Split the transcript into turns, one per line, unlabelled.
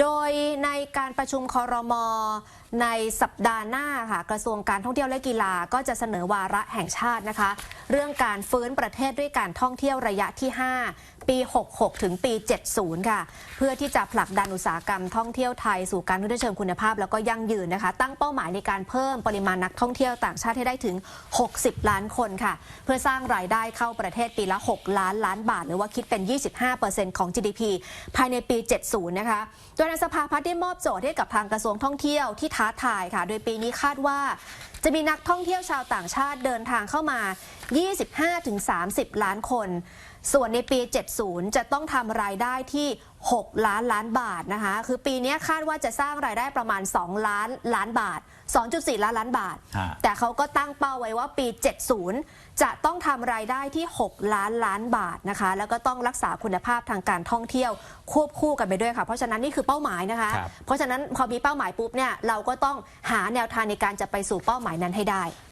โดยในการประชุมคอรมอในสัปดาห์หน้าค่ะกระทรวงการท่องเที่ยวและกีฬาก็จะเสนอวาระแห่งชาตินะคะ เรื่องการฟื้นประเทศด้วยการท่องเที่ยวระยะที่ 5 ปี 66 ถึงปี 70 ค่ะ เพื่อที่จะผลักดันอุตสาหกรรมท่องเที่ยวไทยสู่การท่องเที่ยวเชิงคุณภาพ แล้วก็ยั่งยืนนะคะ ตั้งเป้าหมายในการเพิ่มปริมาณนักท่องเที่ยวต่างชาติให้ได้ถึง 60 ล้านคนค่ะ เพื่อสร้างรายได้เข้าประเทศปีละ 6 ล้านล้านบาท หรือว่าคิดเป็น 25%ของ GDP ภายในปี 70 นะคะโดยนายสภาพัฒน์ได้มอบโจทย์ให้กับทางกระทรวงท่องเที่ยวที่ท้าทายค่ะ โดยปีนี้คาดว่า จะมีนักท่องเที่ยวชาวต่างชาติเดินทางเข้ามา 25-30 ล้านคน ส่วนในปี 70 จะต้องทำรายได้ที่6 ล้านล้านบาทนะคะ คือปีนี้คาดว่าจะสร้างรายได้ประมาณ 2 ล้านล้านบาท 2.4 ล้านล้านบาท
ฮะ
แต่เขาก็ตั้งเป้าไว้ว่าปี 70 จะต้องทำรายได้ที่ 6 ล้านล้านบาทนะคะ แล้วก็ต้องรักษาคุณภาพทางการท่องเที่ยวควบคู่กันไปด้วยค่ะ เพราะฉะนั้นนี่คือเป้าหมายนะคะ
ครับ
เพราะฉะนั้นพอมีเป้าหมายปุ๊บเนี่ยเราก็ต้องหาแนวทางในการจะไปสู่เป้าหมายนั้นให้ได้